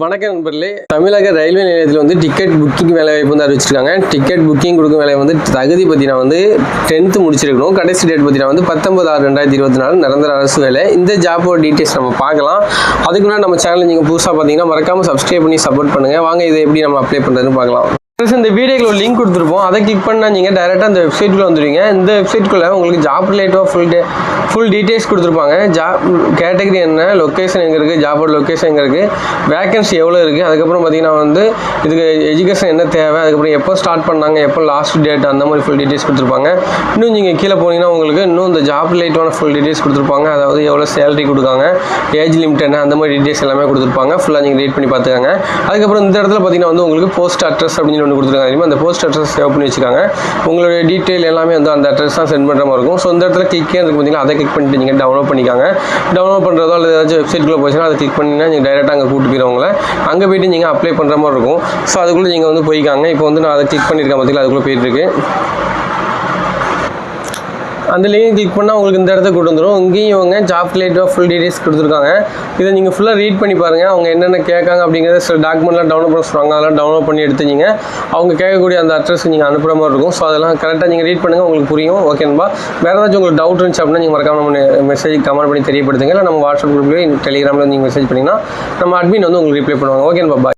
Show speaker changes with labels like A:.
A: வணக்கம் நண்பர்களே. தமிழக ரயில்வே நிலையத்தில் வந்து டிக்கெட் புக்கிங் வேலை வாய்ப்பு வந்து அறிவிச்சிருக்காங்க. டிக்கெட் புக்கிங் கொடுக்கும் வேலை வந்து தகுதி பார்த்தீங்கன்னா வந்து டென்த்து முடிச்சிருக்கணும். கடைசி டேட் பார்த்தீங்கன்னா வந்து பத்தொன்பது ஆறு ரெண்டாயிரத்தி இருபத்தி நாலு நிரந்தர அரசு வேலை. இந்த ஜாப்போட டீட்டெயில்ஸ் நம்ம பார்க்கலாம். அதுக்கு முன்னாடி நம்ம சேனல் நீங்கள் புதுசாக பார்த்தீங்கன்னா மறக்காமல் சப்ஸ்கிரைப் பண்ணி சப்போர்ட் பண்ணுங்கள் வாங்க இதை எப்படி நம்ம அப்ளை பண்ணுறதுன்னு பார்க்கலாம். Friends, இந்த வீடியோக்கு ஒரு லிங்க் கொடுத்துருப்போம். அதை கிளிக் பண்ணால் நீங்கள் டேரெக்டாக அந்த வெப்சைட்டுக்குள்ளே வந்துடுவீங்க இந்த வெப்சைட்டுக்குள்ளே உங்களுக்கு ஜாப் ரிலேட்டிவாக ஃபுல் டே ஃபுல் டீட்டெயில்ஸ் கொடுத்துருப்பாங்க. ஜாப் கேட்டகரி என்ன லொக்கேஷன் எங்கே இருக்குது ஜாபோட லொக்கேஷன் எங்கே இருக்குது வேகன்சி எவ்வளோ இருக்குது அதுக்கப்புறம் பார்த்தீங்கன்னா வந்து இதுக்கு எஜுகேஷன் என்ன தேவை அதுக்கப்புறம் எப்போ ஸ்டார்ட் பண்ணாங்க எப்போ லாஸ்ட் டேட் அந்த மாதிரி ஃபுல் டீட்டெயில்ஸ் கொடுத்துருப்பாங்க. இன்னும் நீங்கள் கீழே போனீங்கன்னா உங்களுக்கு இன்னும் இந்த ஜாப் ரிலேட்டான ஃபுல் டீட்டெயில்ஸ் கொடுத்துருப்பாங்க. அதாவது எவ்வளோ சேலரி கொடுக்காங்க ஏஜ் லிமிட் என்ன அந்த மாதிரி டீட்டெயில்ஸ் எல்லாமே கொடுத்துருப்பாங்க. ஃபுல்லாக நீங்கள் ரீட் பண்ணி பார்த்துக்காங்க அதுக்கப்புறம் இந்த இடத்துல பார்த்தீங்கன்னா வந்து உங்களுக்கு போஸ்ட் அட்ரஸ் அப்படின்னு ஒன்று கொடுத்துருக்காங்க. தெரியுமா? அந்த போஸ்ட் அட்ரஸ் சேவ் பண்ணி வச்சுக்காங்க. உங்களுடைய டீட்டெயில் எல்லாமே வந்து அந்த அட்ரஸ் தான் சென்ட் பண்ணுற மாதிரி இருக்கும். ஸோ இந்த இடத்துல கிளிக்கே இருக்கு பார்த்தீங்கன்னா அதை கிளிக் பண்ணிட்டு நீங்கள் டவுன்லோட் பண்ணிக்காங்க. டவுன்லோட் பண்ணுறதோ அல்லது ஏதாச்சும் வெப்சைட்குள்ளே போச்சுன்னா அதை கிளிக் பண்ணிங்கன்னா நீங்கள் டைரெக்டாக அங்கே கூட்டு போயிடுவாங்க அங்கே போயிட்டு நீங்கள் அப்ளை பண்ணுற மாதிரி இருக்கும். ஸோ அதுக்குள்ளே நீங்கள் வந்து போய்க்காங்க. இப்போ வந்து நான் அதை கிளிக் பண்ணியிருக்கேன் பார்த்தீங்களா அதுக்குள்ளே போயிட்டுருக்கு அந்த லிங்கை கிளிக் பண்ணால் உங்களுக்கு இந்த இடத்த கொண்டு வந்துடும் இங்கேயும் இவங்க ஜாப் ரிலேட்டிவாக ஃபுல் டீடைல்ஸ் கொடுத்துருக்காங்க. இதை நீங்கள் ஃபுல்லாக ரீட் பண்ணி பாருங்கள் அவங்க என்னென்ன கேட்காங்க அப்படிங்கிறத சில டாக்குமெண்ட்லாம் டவுன்லோட் பண்ண சொல்லுவாங்க அதெல்லாம் டவுன்லோட் பண்ணி எடுத்துங்க அவங்க கேட்கக்கூடிய அந்த அட்ரஸ்க்கு நீங்கள் அனுப்புகிற மாதிரி இருக்கும். ஸோ அதெல்லாம் கரெக்டாக நீங்கள் ரீட் பண்ணுங்கள் உங்களுக்கு புரியும். ஓகேன்பா வேறு ஏதாச்சும் உங்களுக்கு டவுட் இருந்துச்சு அப்படின்னா நீங்கள் மறக்காம நம்ம மெசேஜ் கமெண்ட் பண்ணி தெரியப்படுத்துங்க. இல்லை நம்ம வாட்ஸ்அப் குரூப்லேயே டெலிகிராமில் நீங்கள் மெசேஜ் பண்ணிங்கன்னா நம்ம அட்மின் வந்து உங்களுக்கு ரிப்ளை பண்ணுவாங்க. ஓகேன்பா பாய்